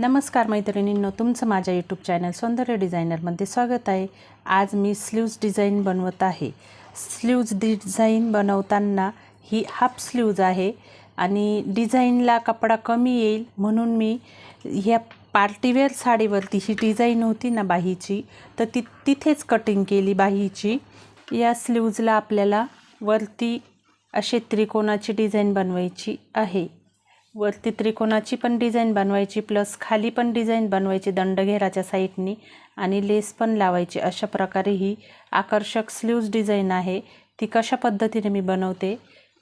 नमस्कार मैत्रिणींनो तुमचं माझ्या यूट्यूब चॅनल सौंदर्य डिझायनरमध्ये स्वागत आहे. आज मी स्लीव्ज डिझाईन बनवत आहे. स्लीव्ज डिझाईन बनवताना ही हाफ स्लीव्ज आहे आणि डिझाईनला कपडा कमी येईल म्हणून मी ह्या पार्टीवेअर साडीवरती ही डिझाईन होती ना बाहीची. तर ती तिथेच कटिंग केली बाहीची. या स्लीव्जला आपल्याला वरती असे त्रिकोणाची डिझाईन बनवायची आहे. वरती त्रिकोणाची पण डिझाईन बनवायची प्लस खाली पण डिझाईन बनवायची दंडघेराच्या साईडनी आणि लेस पण लावायची. अशा प्रकारे ही आकर्षक स्लीव्ज डिझाईन आहे. ती कशा पद्धतीने मी बनवते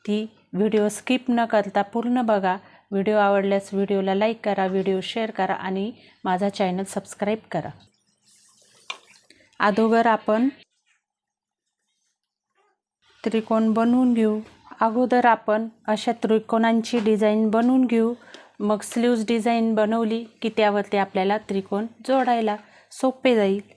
ती व्हिडिओ स्किप न करता पूर्ण बघा. व्हिडिओ आवडल्यास व्हिडिओला लाईक करा व्हिडिओ शेअर करा आणि माझा चॅनल सबस्क्राईब करा. अगोदर आपण त्रिकोण बनवून घेऊ. अगोदर आपण अशा त्रिकोणांची डिझाईन बनवून घेऊ. मग स्लीव्ज डिझाईन बनवली की त्यावरती आपल्याला त्रिकोण जोडायला सोपे जाईल.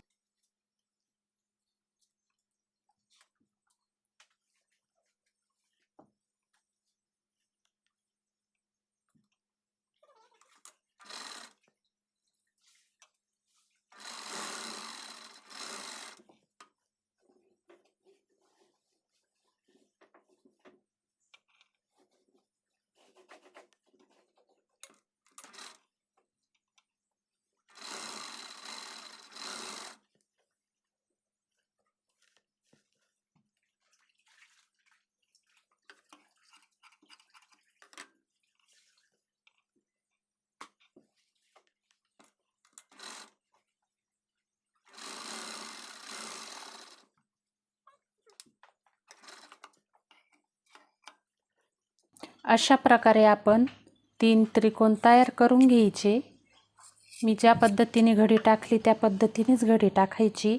अशा प्रकारे आपण तीन त्रिकोण तयार करून घ्यायचे. मी ज्या पद्धतीने घडी टाकली त्या पद्धतीनेच घडी टाकायची.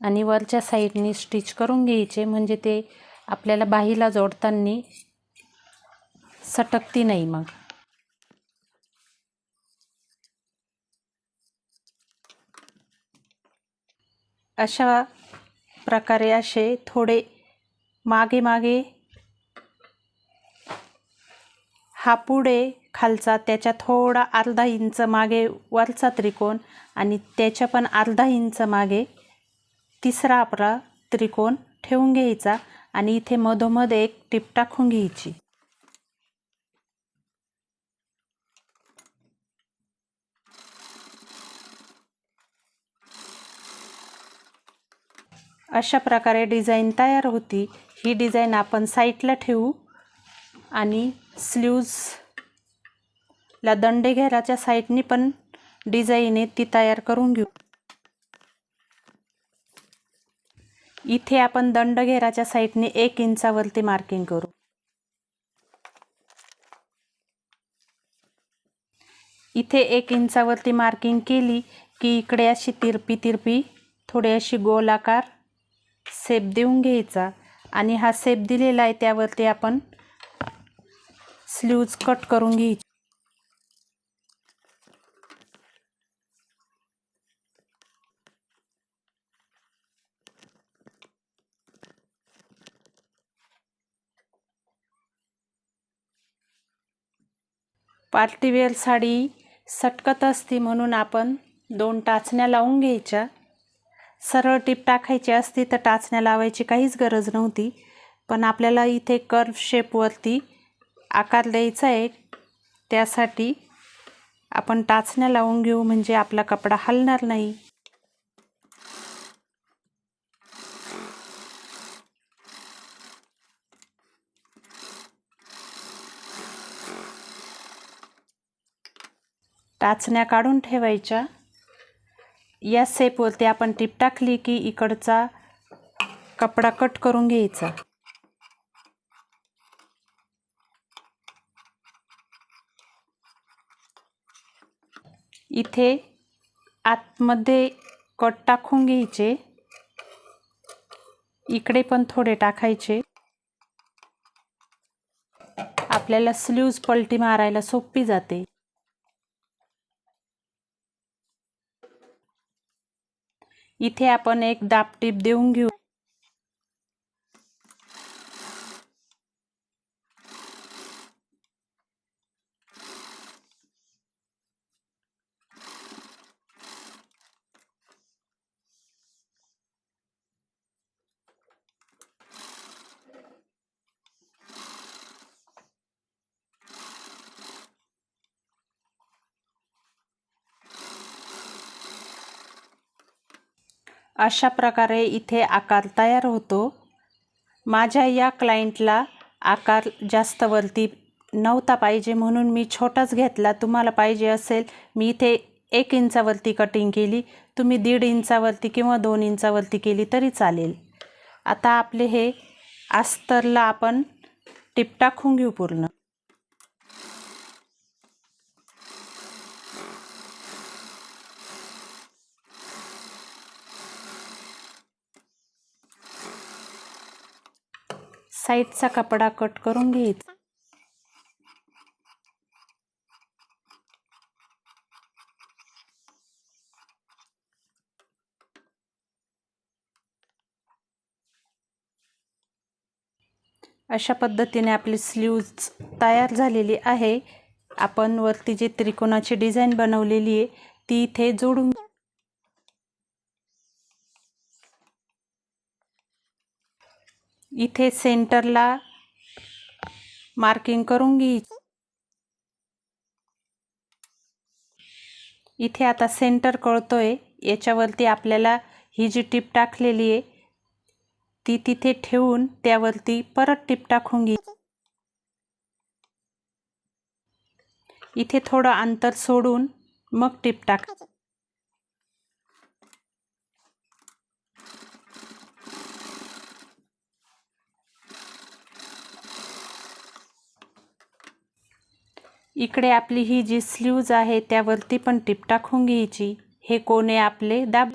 आणि वरच्या साईडने स्टिच करून घ्यायचे. म्हणजे ते आपल्याला बाहीला जोडताना सटकती नाही मग. अशा प्रकारे असे थोडे मागे मागे हा पुढे खालचा त्याच्या थोडा अर्धा इंच मागे वरचा त्रिकोण आणि त्याच्या पण अर्धा इंच मागे तिसरा आपला त्रिकोण ठेवून घ्यायचा आणि इथे मधोमध एक टिप टाकून घ्यायची. अशा प्रकारे डिझाईन तयार होती. ही डिझाईन आपण साईडला ठेवू आणि स्लीव्जला दंडेघेराच्या साईडनी पण डिझाईन आहे ती तयार करून घेऊ. इथे आपण दंडघेराच्या साईडने एक इंचावरती मार्किंग करू. इथे एक इंचावरती मार्किंग केली की इकडे अशी तिरपी तिरपी थोडी अशी गोलाकार सेप देऊन घ्यायचा. आणि हा सेप दिलेला आहे त्यावरती आपण स्लीव्ज कट करून घ्यायची. पार्टीवेअर साडी सटकत असती म्हणून आपण दोन टाचण्या लावून घ्यायच्या. सरळ टीप टाकायची असती तर टाचण्या लावायची काहीच गरज नव्हती. पण आपल्याला इथे कर्व शेपवरती आकार द्यायचा आहे. त्यासाठी आपण टाचण्या लावून घेऊ म्हणजे आपला कपडा हलणार नाही. टाचण्या काढून ठेवायच्या. या सेपवरती आपण टिप टाकली की इकडचा कपडा कट करून घ्यायचा. इथे आतमध्ये कट टाकून घ्यायचे. इकडे पण थोडे टाकायचे. आपल्याला स्लीव्ज पलटी मारायला सोपी जाते. इथे आपण एक दापटीप देऊन घेऊ. अशा प्रकारे इथे आकार तयार होतो. माझ्या या क्लायंटला आकार जास्त वरती नव्हता पाहिजे म्हणून मी छोटाच घेतला. तुम्हाला पाहिजे असेल मी इथे एक इंचावरती कटिंग केली. तुम्ही दीड इंचावरती किंवा दोन इंचावरती केली तरी चालेल. आता आपले हे अस्तरला आपण टिप टाकून घेऊ पूर्ण. साईजचा कपडा कट करून घ्यायचा. अशा पद्धतीने आपली स्लीव्ज तयार झालेली आहे. आपण वरती जी त्रिकोणाची डिझाईन बनवलेली आहे ती इथे जोडून इथे सेंटरला मार्किंग करून घे इथे आता सेंटर कळतोय. याच्यावरती आपल्याला ही जी टीप टाकलेली आहे ती तिथे ठेवून त्यावरती परत टीप टाकून घे. इथे थोडं अंतर सोडून मग टीप टाक. इकडे आपली ही जी स्लीव्ज आहे त्यावरती पण टीप टाकून घ्यायची. हे कोणे आपले? दाब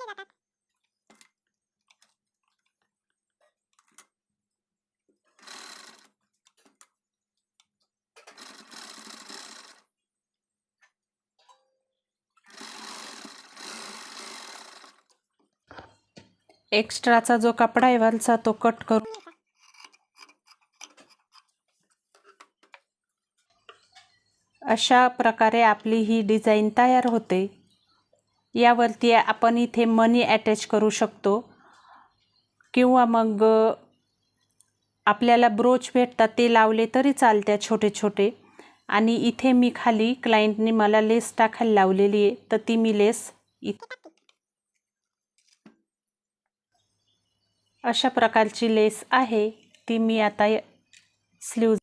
एक्स्ट्राचा जो कपडा आहे वरचा तो कट करू अशा प्रकारे आपली ही डिझाईन तयार होते. यावरती आपण इथे मनी अटॅच करू शकतो. किंवा मग आपल्याला ब्रोच भेटतात ते लावले तरी चालत्या छोटे छोटे आणि इथे मी खाली क्लायंटने मला लेस टाकायला लावलेली आहे. तर ती मी लेस इथे अशा प्रकारची लेस आहे. ती मी आता स्लीव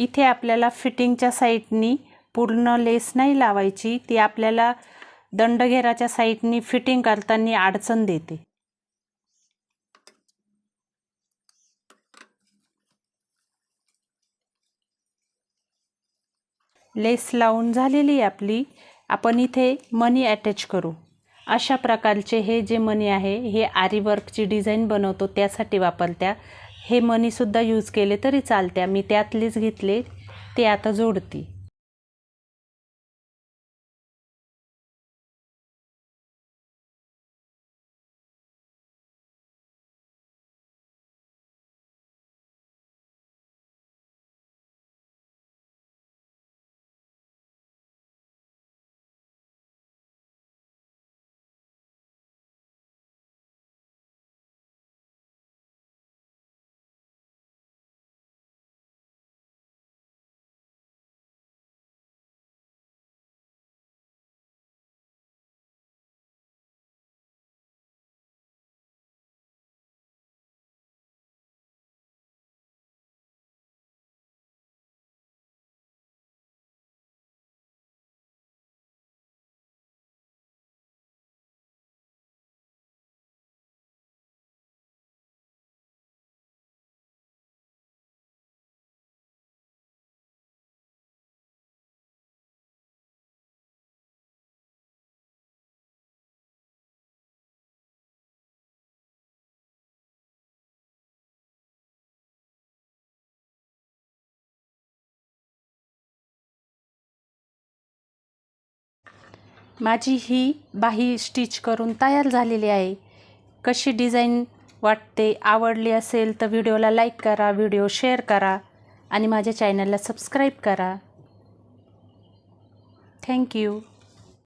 इथे आपल्याला फिटिंगच्या साईडनी पूर्ण लेस नाही लावायची ती आपल्याला दंडघेराच्या साईडनी फिटिंग करताना अडचण देते. लेस लावून झालेली आपली. आपण इथे मनी अटॅच करू. अशा प्रकारचे हे जे मनी आहे हे आरी वर्कची डिझाईन बनवतो त्यासाठी वापरत्या. हे मनीसुद्धा यूज केले तरी चालत्या. मी त्यातलेच घेतले ते आता जोडती. माझी ही बाही स्टिच करून तयार झालेली आहे. कशी डिझाईन वाटते आवडली असेल तर व्हिडिओला लाईक करा व्हिडिओ शेअर करा आणि माझ्या चॅनलला सबस्क्राईब करा. थँक्यू